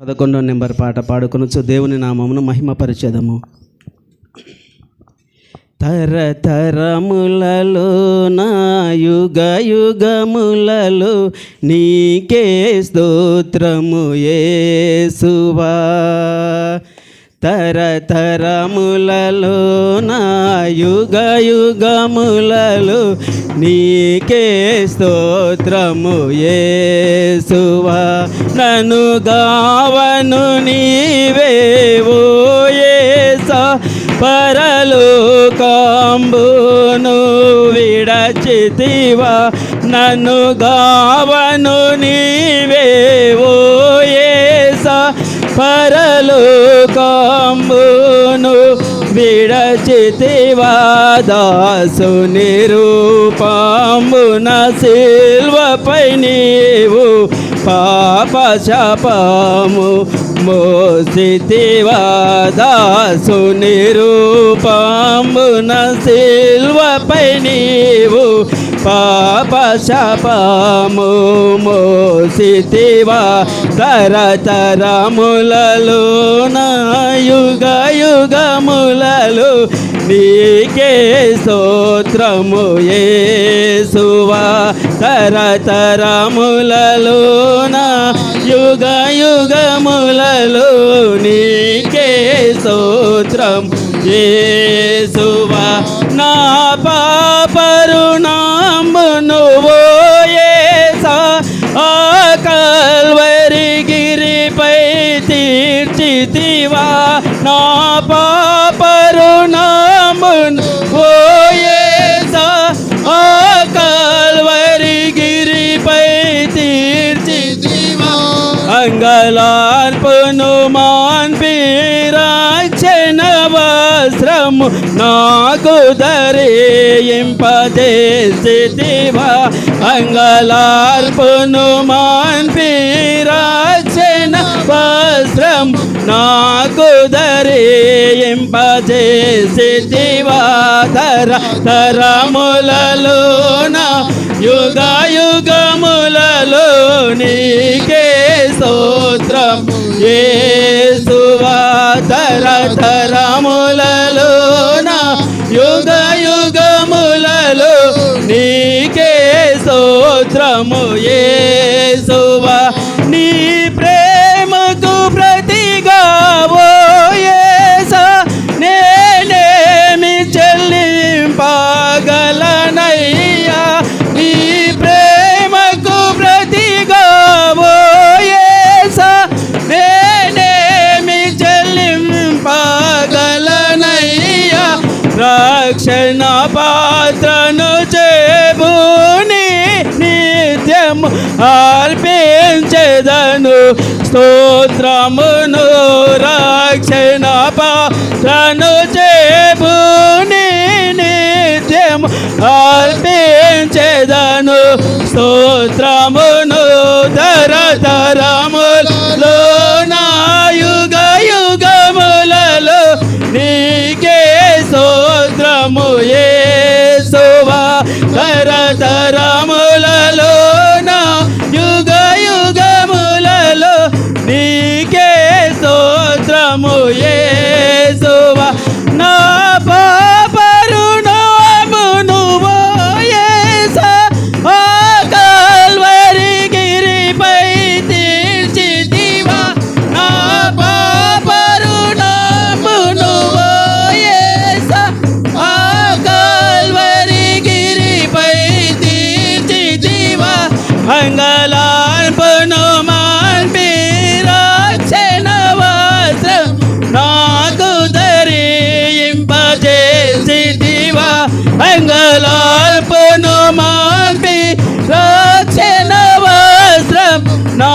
పదకొండో నెంబర్ పాట పాడుకొనొచ్చు దేవుని నామమును మహిమపరిచెదము. తరతరములలో నా యుగ యుగములలో నీకే స్తోత్రము ఏసువా తరతరములలో నా యుగ యుగములలో నీకే స్తోత్రము ఏసువా నను గావను నీవేవో యేసా. పరలోకంబును విడచితివా. నన్ను గావను నీవేవో యేసా. పరలోకంబును విడచితివా దాసు నిరూపంబున సిల్వపై నీవు పాప శాపము మోసితివా దాసు నిరూపంబున సిల్వపై నీవు పాప శాపము మోసివా తరతరములలో నా యుగ యుగములలో నీకే స్తోత్రము ఏసువా తరతరములలోన యుగ యుగములలో నీకే స్తోత్రం ఏసువా నా పాపరుణామును యేసా. ఆ కల్వరి గిరిపై తీర్చితివా. మంగళార్పును మాన్పిరాచన వస్త్రము నాకు ధరేయింపజేసివా మంగళార్పును మాన్పిరాచన వస్త్రం నాకు ధరేయింపజేసివా తర తరములలోన యుగ యుగములలో నీకే స్తోత్రం తర తరములలోన యుగ యుగములలో నీకే స్తోత్రము. ఏ అర్పించెదను. స్తోత్రమును రక్షణ పాత్రను చేపు. నిత్యము అర్పించెదను. స్తోత్రమును ధర తరములో నా యుగ యుగములలో నీకే స్తోత్రము. ఏ తర ధర ధరములలో నా రోమాగ్ని రోచన వస్త్రం నా